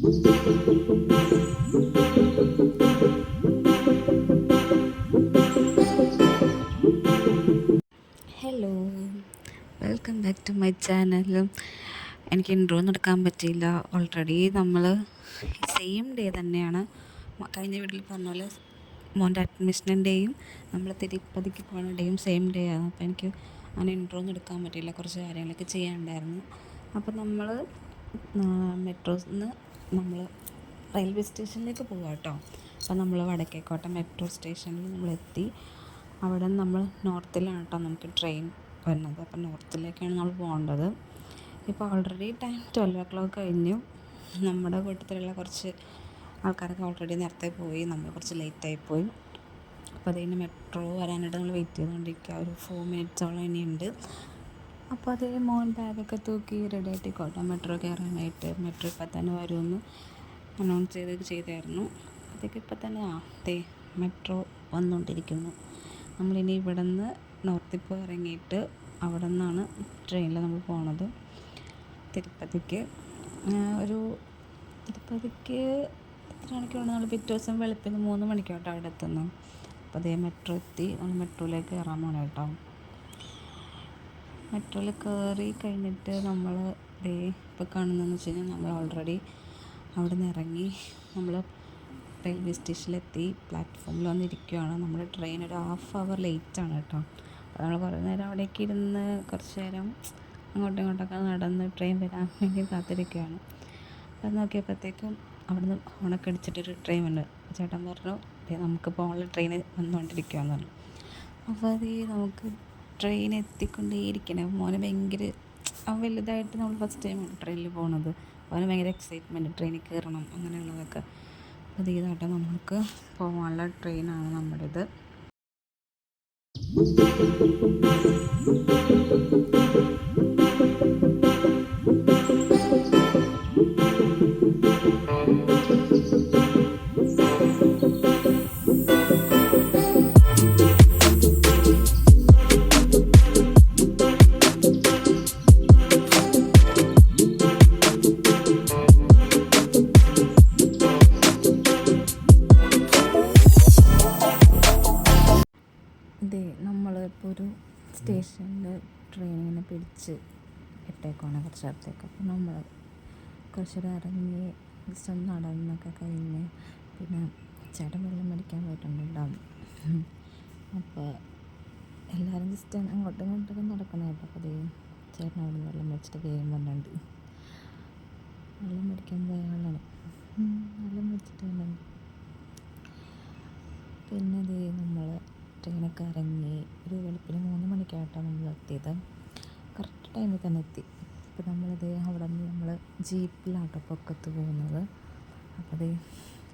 Hello welcome back to my channel എനിക്ക് intro നടക്കാൻ പറ്റിയില്ല. ഓൾറെഡി നമ്മൾ സെയിം ഡേ തന്നെയാണ്. കഴിഞ്ഞ വീട്ടിൽ പറഞ്ഞ പോലെ മോന്റെ അഡ്മിഷനിന്റെയും നമ്മൾ തിരുപ്പതിക്ക് പോകുന്ന ഡേയും സെയിം ഡേ ആണ്. അപ്പോൾ എനിക്ക് അങ്ങനെ ഇൻട്രോ ഒന്നും എടുക്കാൻ പറ്റിയില്ല. കുറച്ച് കാര്യങ്ങളൊക്കെ ചെയ്യാനുണ്ടായിരുന്നു. അപ്പോൾ നമ്മൾ മെട്രോസ് നിന്ന് നമ്മൾ റെയിൽവേ സ്റ്റേഷനിലേക്ക് പോകാം കേട്ടോ. അപ്പോൾ നമ്മൾ വടക്കേക്കോട്ട മെട്രോ സ്റ്റേഷനിൽ നമ്മൾ എത്തി. അവിടെ നമ്മൾ നോർത്തിലാണ് കേട്ടോ നമുക്ക് ട്രെയിൻ വരുന്നത്. അപ്പോൾ നോർത്തിലേക്കാണ് നമ്മൾ പോകേണ്ടത്. ഇപ്പോൾ already time twelve o'clock കഴിഞ്ഞു. നമ്മുടെ കൂട്ടത്തിലുള്ള കുറച്ച് ആൾക്കാരൊക്കെ ഓൾറെഡി നേരത്തെ പോയി. നമ്മൾ കുറച്ച് ലേറ്റായി പോയി. അപ്പോൾ അതിന് മെട്രോ വരാനായിട്ട് നമ്മൾ വെയിറ്റ് ചെയ്തുകൊണ്ടിരിക്കുക ഒരു ഫോർ മിനിറ്റ്സോളം ഇനിയുണ്ട്. അപ്പോൾ അതേ മോൻ ബാഗൊക്കെ തൂക്കി റെഡി ആയിട്ടിക്കോട്ടെ മെട്രോ കയറാനായിട്ട്. മെട്രോ ഇപ്പം തന്നെ വരുമെന്ന് അനൗൺസ് ചെയ്ത് ചെയ്തായിരുന്നു. അതൊക്കെ ഇപ്പം തന്നെ ആ തേ മെട്രോ വന്നുകൊണ്ടിരിക്കുന്നു നമ്മളിനി ഇവിടെ നിന്ന് നോർത്തിൽ പോയി ഇറങ്ങിയിട്ട് അവിടെ നിന്നാണ് ട്രെയിനിൽ നമ്മൾ പോണത്. തിരുപ്പതിക്ക്. ഒരു തിരുപ്പതിക്ക് എത്ര മണിക്കാണ്? നമ്മൾ പിറ്റേ ദിവസം വെളുപ്പിന് മൂന്ന് മണിക്കോട്ടോ അവിടെ എത്തുന്നത് അപ്പോൾ അതേ മെട്രോ എത്തി. നമ്മൾ മെട്രോയിലേക്ക് കയറാൻ പോകണം കേട്ടോ മെട്രോയിൽ കയറി കഴിഞ്ഞിട്ട് നമ്മൾ ദേ ഇപ്പോൾ കാണുന്നതെന്ന് വെച്ച് കഴിഞ്ഞാൽ നമ്മൾ ഓൾറെഡി അവിടെ നിന്ന് ഇറങ്ങി നമ്മൾ റെയിൽവേ സ്റ്റേഷനിലെത്തി പ്ലാറ്റ്ഫോമിൽ വന്നിരിക്കുകയാണ് നമ്മുടെ ട്രെയിൻ ഒരു ഹാഫ് അവർ ലേറ്റാണ് കേട്ടോ. അപ്പോൾ നമ്മൾ കുറേ നേരം അവിടേക്ക് ഇരുന്ന് കുറച്ച് നേരം അങ്ങോട്ടും ഇങ്ങോട്ടൊക്കെ നടന്ന് ട്രെയിൻ വരാൻ വേണ്ടി കാത്തിരിക്കുകയാണ് അപ്പം നോക്കിയപ്പോഴത്തേക്കും അവിടുന്ന് ഹോണൊക്കെ അടിച്ചിട്ടൊരു ട്രെയിൻ ഉണ്ട്. ചേട്ടൻ പറഞ്ഞു "ദേ നമുക്ക് പോകാനുള്ള ട്രെയിൻ വന്നുകൊണ്ടിരിക്കുകയെന്ന് പറഞ്ഞു. അപ്പോൾ അത് നമുക്ക് ട്രെയിൻ എത്തിക്കൊണ്ടേയിരിക്കണേ. മോനെ ഭയങ്കര അവൻ വലുതായിട്ട് നമ്മൾ ഫസ്റ്റ് ടൈം ട്രെയിനിൽ പോകുന്നത് അവന് ഭയങ്കര എക്സൈറ്റ്മെന്റ് ട്രെയിനിൽ കയറണം അങ്ങനെയുള്ളതൊക്കെ. അപ്പോൾ ഇതാട്ടെ നമുക്ക് പോകാനുള്ള ട്രെയിനാണ് നമ്മുടേത്. ഇതേ ഇട്ടേക്കുവാണ് കുറച്ച് നേരത്തേക്ക് അപ്പോൾ നമ്മൾ കുറച്ച് നേരം ഇറങ്ങി ജസ്റ്റ് നടന്നൊക്കെ കഴിഞ്ഞ് പിന്നെ ചേട്ടൻ വെള്ളം മേടിക്കാൻ പോയിട്ടുണ്ടല്ലോ. അപ്പോൾ എല്ലാവരും ജസ്റ്റ് അങ്ങോട്ടും ഇങ്ങോട്ടൊക്കെ നടക്കുന്ന കേട്ടോ അപ്പോൾ അതേ ചേട്ടൻ അവിടെ നിന്ന് വെള്ളം മേടിച്ചിട്ട് ഗെയിം വന്നിട്ടുണ്ട്. വെള്ളം മേടിക്കാൻ പോയ ആളാണ്. വെള്ളം മേടിച്ചിട്ട് വന്നിട്ടുണ്ട് പിന്നെ ദേ നമ്മൾ ട്രെയിനൊക്കെ ഇറങ്ങി ഒരു വെളുപ്പിന് മൂന്ന് മണിക്കായിട്ടാണ് നമ്മൾ എത്തിയത്. ടൈമിൽ തന്നെ എത്തി അപ്പോൾ നമ്മളിത് അവിടെ നിന്ന് നമ്മൾ ജീപ്പിലാട്ടോ പൊക്കത്ത് പോകുന്നത്. അപ്പോൾ അത്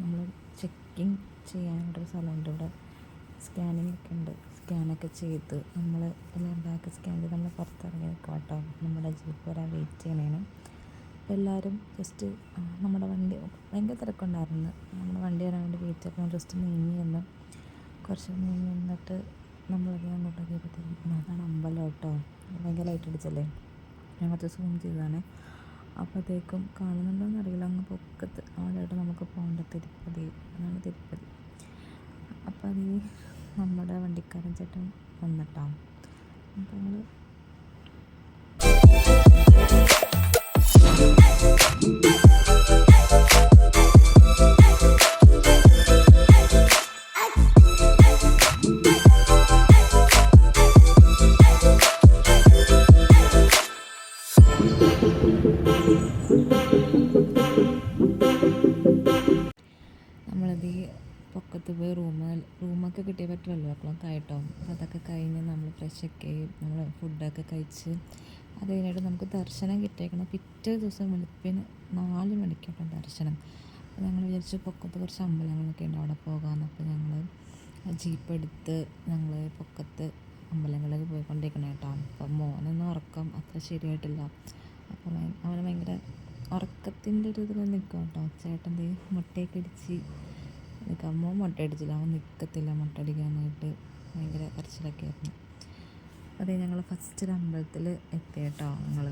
നമ്മൾ ചെക്കിങ് ചെയ്യാനുള്ളൊരു സ്ഥലമുണ്ട് ഇവിടെ. സ്കാനിങ് ഒക്കെ ഉണ്ട്. സ്കാനൊക്കെ ചെയ്ത് നമ്മൾ എല്ലാം ബാക്ക് സ്കാൻ ചെയ്ത് നമ്മൾ പുറത്തിറങ്ങി നിൽക്കാം കേട്ടോ നമ്മുടെ ജീപ്പ് വരാൻ വെയിറ്റ് ചെയ്യണേന്. അപ്പോൾ എല്ലാവരും ജസ്റ്റ് നമ്മുടെ വണ്ടി ഭയങ്കര തിരക്കുണ്ടായിരുന്നു. നമ്മുടെ വണ്ടി വരാൻ വേണ്ടി വെയിറ്റ് ചെയ്യണം ജസ്റ്റ് നീങ്ങി നിന്ന് കുറച്ച് നീങ്ങി നിന്നിട്ട് നമ്മളത് അങ്ങോട്ടൊക്കെ അതാണ് അമ്പലം കേട്ടോ. ഭയങ്കര ലൈറ്റ് അടിച്ചല്ലേ? ഞാൻ കുറച്ച് സൂം ചെയ്തതാണ്. അപ്പോഴത്തേക്കും കാണുന്നുണ്ടോയെന്ന് അറിയില്ല. അങ്ങ് പൊക്കത്ത് അവിടെയായിട്ട് നമുക്ക് പോകേണ്ട. തിരുപ്പതി. അതാണ് തിരുപ്പതി. അപ്പോൾ അത് നമ്മുടെ വണ്ടിക്കാരൻ ചേട്ടൻ വന്നിട്ടാണ് അപ്പോൾ നമ്മൾ നമ്മളത് പൊക്കത്ത് പോയി റൂം റൂമൊക്കെ കിട്ടിയപ്പോൾ ട്വൽവ് ഓ ക്ലോക്ക് ആയിട്ടോ അതൊക്കെ കഴിഞ്ഞ് നമ്മൾ ഫ്രഷൊക്കെ ആയി നമ്മൾ ഫുഡൊക്കെ കഴിച്ച് അത് കഴിഞ്ഞിട്ട് നമുക്ക് ദർശനം കിട്ടിയേക്കണം പിറ്റേ ദിവസം വെളുപ്പിന് നാല് മണിക്കാണ് ദർശനം. അപ്പോൾ ഞങ്ങൾ വിചാരിച്ചു പൊക്കത്ത് കുറച്ച് അമ്പലങ്ങളൊക്കെ ഉണ്ട് അവിടെ പോകാമെന്ന് അപ്പോൾ ഞങ്ങൾ ജീപ്പ് എടുത്ത് ഞങ്ങൾ പൊക്കത്ത് അമ്പലങ്ങളിലേക്ക് പോയിക്കൊണ്ടിരിക്കണം കേട്ടോ. അപ്പം മോനൊന്നും ഉറക്കം അത്ര ശരിയായിട്ടില്ല. അപ്പം അവന് ഭയങ്കര ഉറക്കത്തിന്റെ ഒരു ഇതിൽ നിൽക്കും കേട്ടോ. ചേട്ടൻ മുട്ടയൊക്കെ അടിച്ച് നിൽക്കുമ്പോൾ മുട്ട അടിച്ചില്ല. അവൻ നിൽക്കത്തില്ല മുട്ട അടിക്കാനായിട്ട്. ഭയങ്കര കരച്ചിലൊക്കെ ആയിരുന്നു. അതേ ഞങ്ങൾ ഫസ്റ്റ് ഒരു അമ്പലത്തിൽ എത്തി കേട്ടോ ഞങ്ങൾ.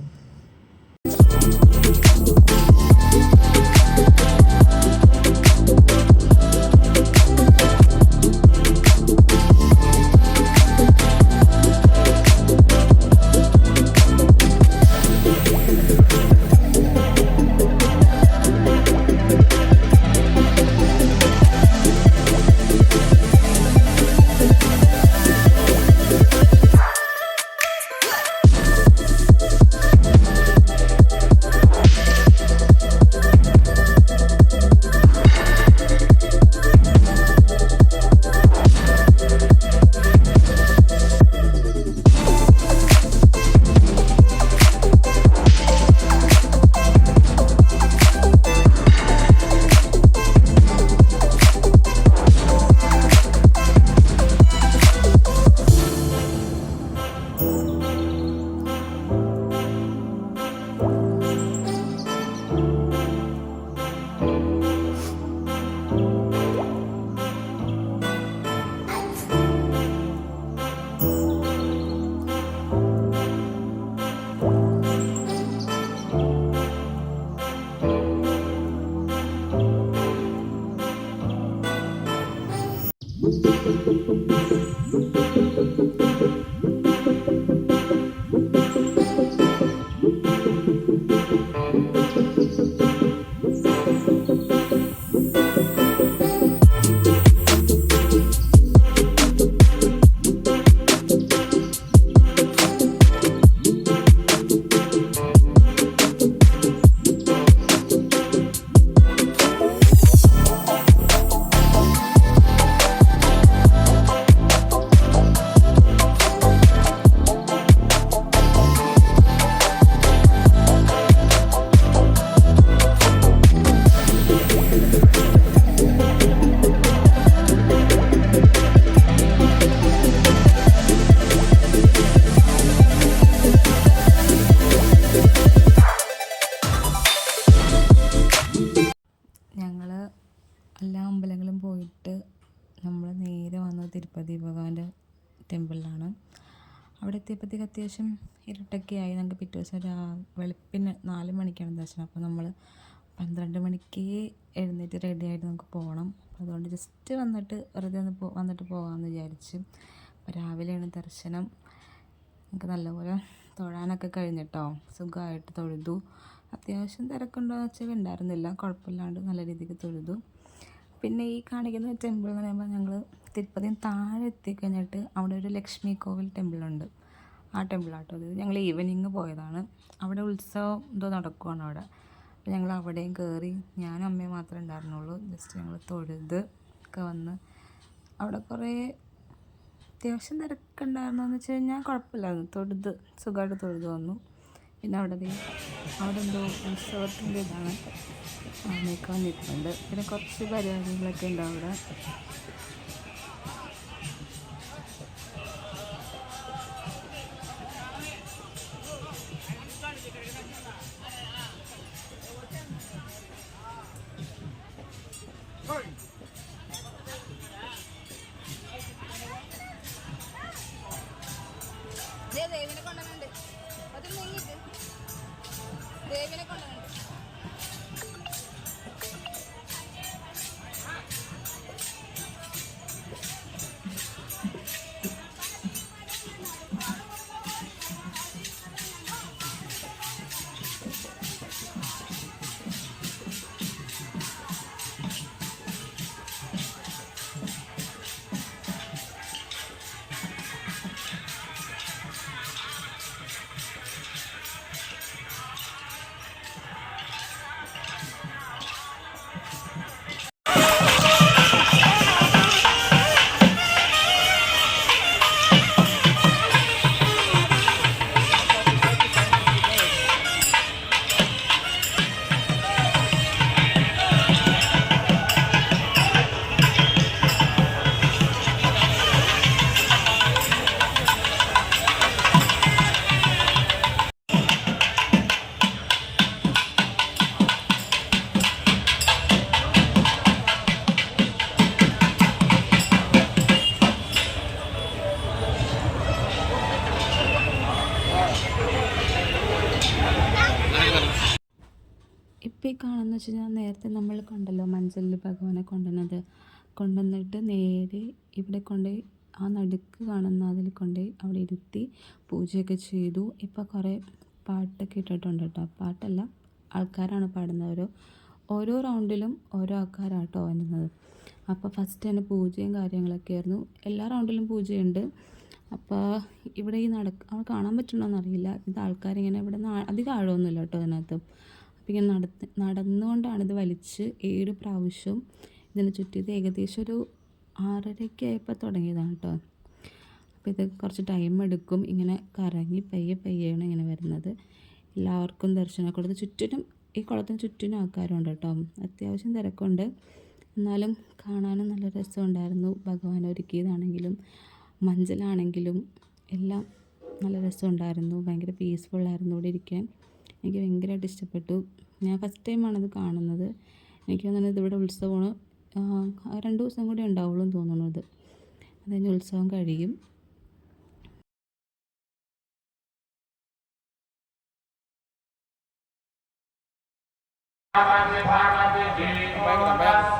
അവിടെ എത്തിയപ്പോഴത്തേക്ക് അത്യാവശ്യം ഇരുട്ടൊക്കെ ആയി നമുക്ക് പിറ്റേ ദിവസം രാ വെളുപ്പിന് നാല് മണിക്കാണ് ദർശനം. അപ്പോൾ നമ്മൾ പന്ത്രണ്ട് മണിക്ക് എഴുന്നേറ്റ് റെഡി ആയിട്ട് നമുക്ക് പോകണം. അപ്പോൾ അതുകൊണ്ട് ജസ്റ്റ് വന്നിട്ട് വെറുതെ ഒന്ന് പോ വന്നിട്ട് പോകാമെന്ന് വിചാരിച്ചു. അപ്പോൾ രാവിലെയാണ് ദർശനം. നമുക്ക് നല്ലപോലെ തൊഴാനൊക്കെ കഴിഞ്ഞിട്ടോ. സുഖമായിട്ട് തൊഴുതു. അത്യാവശ്യം തിരക്കുണ്ടോ എന്ന് വെച്ചാൽ ഉണ്ടായിരുന്നില്ല. കുഴപ്പമില്ലാണ്ട് നല്ല രീതിക്ക് തൊഴുതു. പിന്നെ ഈ കാണിക്കുന്ന ടെമ്പിൾ എന്ന് പറയുമ്പോൾ ഞങ്ങൾ തിരുപ്പതിയും താഴെ എത്തിക്കഴിഞ്ഞിട്ട് അവിടെ ഒരു ലക്ഷ്മി കോവിൽ ടെമ്പിളുണ്ട്. ആ ടെമ്പിളാട്ടോ അത് ഞങ്ങൾ ഈവനിങ് പോയതാണ്. അവിടെ ഉത്സവം എന്തോ നടക്കുവാണ് അവിടെ. അപ്പോൾ ഞങ്ങൾ അവിടെയും കയറി ഞാനും അമ്മയും മാത്രമേ ഉണ്ടായിരുന്നുള്ളൂ. ജസ്റ്റ് ഞങ്ങൾ തൊഴുത് ഒക്കെ വന്ന് അവിടെ കുറേ അത്യാവശ്യം തിരക്കുണ്ടായിരുന്നു എന്ന് വെച്ച് കഴിഞ്ഞാൽ കുഴപ്പമില്ലായിരുന്നു. തൊഴുത് സുഖമായിട്ട് തൊഴുത് വന്നു. പിന്നെ അവിടെ അവിടെ എന്തോ ഉത്സവത്തിന്റെ ഇതാണ്. ആനയൊക്കെ വന്നിട്ടുണ്ട്. പിന്നെ കുറച്ച് പരിപാടികളൊക്കെ ഉണ്ട് അവിടെ. വെച്ച് കഴിഞ്ഞാൽ നേരത്തെ നമ്മൾ കണ്ടല്ലോ മഞ്ചലിൽ ഭഗവാനെ കൊണ്ടുവന്നത്. കൊണ്ടുവന്നിട്ട് നേരെ ഇവിടെ കൊണ്ടുപോയി ആ നടുക്ക് കാണുന്ന അതിൽ കൊണ്ടുപോയി അവിടെ ഇരുത്തി പൂജയൊക്കെ ചെയ്തു. ഇപ്പോൾ കുറേ പാട്ടൊക്കെ ഇട്ടിട്ടുണ്ട് കേട്ടോ. പാട്ടല്ല ആൾക്കാരാണ് പാടുന്നത്. ഓരോ ഓരോ റൗണ്ടിലും ഓരോ ആൾക്കാരാണ് കേട്ടോ വരുന്നത്. അപ്പോൾ ഫസ്റ്റ് തന്നെ പൂജയും കാര്യങ്ങളൊക്കെ ആയിരുന്നു. എല്ലാ റൗണ്ടിലും പൂജയുണ്ട്. അപ്പോൾ ഇവിടെ ഈ നടക്ക് അവിടെ കാണാൻ എന്നറിയില്ല. ഇത് ആൾക്കാരിങ്ങനെ ഇവിടെ അധികം ആഴമൊന്നുമില്ല കേട്ടോ അതിനകത്ത് അപ്പോൾ ഇങ്ങനെ നടന്ന് നടന്നുകൊണ്ടാണ് ഇത് വലിച്ച് ഏഴ് പ്രാവശ്യം ഇതിന് ചുറ്റിയത്. ഏകദേശം ഒരു ആറരയ്ക്ക് ആയപ്പോൾ തുടങ്ങിയതാണ് കേട്ടോ. അപ്പോൾ ഇത് കുറച്ച് ടൈം എടുക്കും. ഇങ്ങനെ കറങ്ങി പയ്യെ പയ്യെയാണ് ഇങ്ങനെ വരുന്നത്. എല്ലാവർക്കും ദർശനം കൊടുത്ത് ചുറ്റിനും ഈ കുളത്തിന് ചുറ്റിനും ആൾക്കാരുണ്ട് കേട്ടോ. അത്യാവശ്യം തിരക്കുണ്ട്. എന്നാലും കാണാനും നല്ല രസമുണ്ടായിരുന്നു. ഭഗവാൻ ഒരുക്കിയതാണെങ്കിലും മഞ്ചലാണെങ്കിലും എല്ലാം നല്ല രസമുണ്ടായിരുന്നു. ഭയങ്കര പീസ്ഫുള്ളായിരുന്നു ഇവിടെ ഇരിക്കാൻ. എനിക്ക് ഭയങ്കരമായിട്ട് ഇഷ്ടപ്പെട്ടു. ഞാൻ ഫസ്റ്റ് ടൈമാണ് അത് കാണുന്നത്. എനിക്ക് തോന്നുന്നത് ഇവിടെ ഉത്സവമാണ്. രണ്ട് ദിവസം കൂടി ഉണ്ടാവുള്ളൂ എന്ന് തോന്നുന്നത്. ഇത് അത് ഉത്സവം കഴിയും. Bye, bye, bye.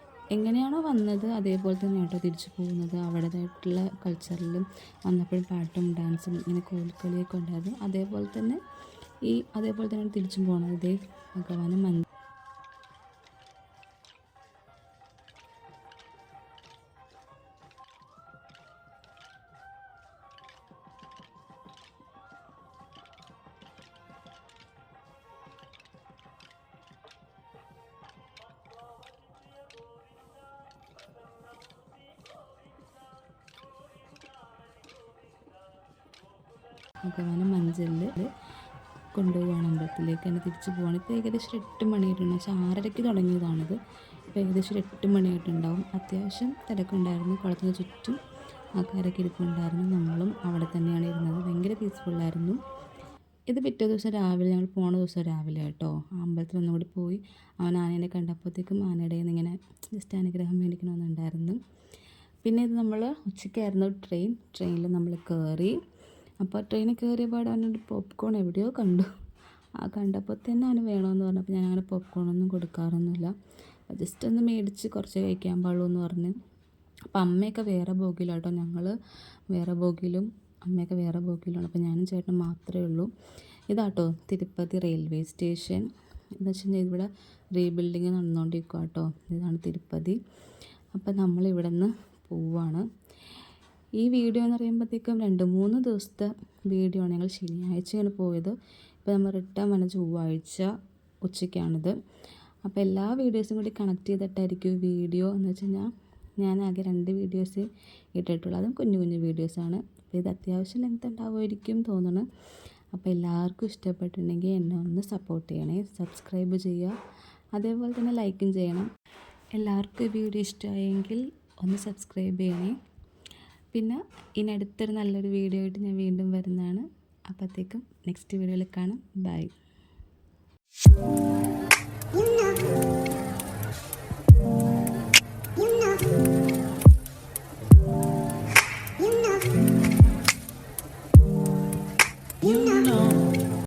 എങ്ങനെയാണോ വന്നത് അതേപോലെ തന്നെ കേട്ടോ തിരിച്ചു പോകുന്നത്. അവിടേതായിട്ടുള്ള കൾച്ചറിലും വന്നപ്പോഴും പാട്ടും ഡാൻസും ഇങ്ങനെ കോൽക്കളിയൊക്കെ ഉണ്ടായിരുന്നു അതേപോലെ തന്നെ ഈ അതേപോലെ തന്നെയാണ് തിരിച്ചും പോകുന്നത് ഇതേ ഭഗവാനും മന്ദിരം ഭഗവാനെ മഞ്ചലിൽ കൊണ്ടുപോവാണ് അമ്പലത്തിലേക്ക്. തന്നെ തിരിച്ച് പോവാണ്. ഇപ്പോൾ ഏകദേശം എട്ട് മണിയായിട്ടുണ്ട്. പക്ഷേ ആറരയ്ക്ക് തുടങ്ങിയതാണിത്. ഇപ്പോൾ ഏകദേശം എട്ട് മണിയായിട്ടുണ്ടാവും. അത്യാവശ്യം തിരക്കുണ്ടായിരുന്നു കുളത്തിന് ചുറ്റും ആൾക്കാരൊക്കെ ഇരിപ്പുണ്ടായിരുന്നു. നമ്മളും അവിടെ തന്നെയാണ് ഇരുന്നത്. ഭയങ്കര പീസ്ഫുള്ളായിരുന്നു ഇത് പിറ്റേ ദിവസം രാവിലെ ഞങ്ങൾ പോണ ദിവസം രാവിലെ കേട്ടോ. അമ്പലത്തിൽ ഒന്നുകൂടി പോയി അവൻ ആനേനെ കണ്ടപ്പോഴത്തേക്കും ആനയുടെ ഇങ്ങനെ ജസ്റ്റ് അനുഗ്രഹം മേടിക്കണമെന്നുണ്ടായിരുന്നു. പിന്നെ ഇത് നമ്മൾ ഉച്ചയ്ക്കായിരുന്നു ട്രെയിൻ. ട്രെയിനിൽ നമ്മൾ കയറി അപ്പോൾ ട്രെയിനിൽ കയറിയപാട് അവനൊരു പോപ്കോൺ എവിടെയോ കണ്ടു. ആ കണ്ടപ്പോൾ തന്നെ അവന് വേണമെന്ന് പറഞ്ഞപ്പോൾ ഞാൻ അങ്ങനെ പോപ്കോണൊന്നും കൊടുക്കാറൊന്നുമില്ല. ജസ്റ്റ് ഒന്ന് മേടിച്ച് കുറച്ച് കഴിക്കാൻ പാടുള്ളൂ എന്ന് പറഞ്ഞ്. അപ്പം അമ്മയൊക്കെ വേറെ ബോഗിയിലാട്ടോ ഞങ്ങൾ വേറെ ബോഗിലും അമ്മയൊക്കെ വേറെ ബോഗിലാണ് അപ്പോൾ ഞാനും ചേട്ടനും മാത്രമേ ഉള്ളൂ. ഇതാട്ടോ തിരുപ്പതി റെയിൽവേ സ്റ്റേഷൻ എന്ന് വെച്ച് കഴിഞ്ഞാൽ ഇവിടെ റീബിൽഡിങ് നടന്നുകൊണ്ടിരിക്കുക കേട്ടോ ഇതാണ് തിരുപ്പതി. അപ്പം നമ്മളിവിടെ നിന്ന് പോവാണ്. ഈ വീഡിയോ എന്ന് പറയുമ്പോഴത്തേക്കും രണ്ട് മൂന്ന് ദിവസത്തെ വീഡിയോ ആണ് ഞങ്ങൾ ശനിയാഴ്ചയാണ് പോയത്. ഇപ്പോൾ നമ്മൾ റിട്ടേൺ വന്ന ചൊവ്വാഴ്ച ഉച്ചയ്ക്കാണിത്. അപ്പോൾ എല്ലാ വീഡിയോസും കൂടി കണക്ട് ചെയ്തിട്ടായിരിക്കും വീഡിയോ എന്ന് വെച്ച് ഞാൻ ആകെ രണ്ട് വീഡിയോസ് ഇട്ടിട്ടുള്ളൂ അതും കുഞ്ഞു കുഞ്ഞു വീഡിയോസാണ് അപ്പോൾ ഇത് അത്യാവശ്യം ലെങ്ത് ഉണ്ടാവുമായിരിക്കും തോന്നുന്നു അപ്പോൾ എല്ലാവർക്കും ഇഷ്ടപ്പെട്ടിട്ടുണ്ടെങ്കിൽ എന്നെ ഒന്ന് സപ്പോർട്ട് ചെയ്യണേ. സബ്സ്ക്രൈബ് ചെയ്യുക. അതേപോലെ തന്നെ ലൈക്കും ചെയ്യണം. എല്ലാവർക്കും വീഡിയോ ഇഷ്ടമായെങ്കിൽ ഒന്ന് സബ്സ്ക്രൈബ് ചെയ്യണേ. പിന്നെ ഇനി അടുത്തൊരു നല്ലൊരു വീഡിയോ ആയിട്ട് ഞാൻ വീണ്ടും വരുന്നതാണ്. അപ്പോഴത്തേക്കും നെക്സ്റ്റ് വീഡിയോയിൽ കാണാം. ബൈ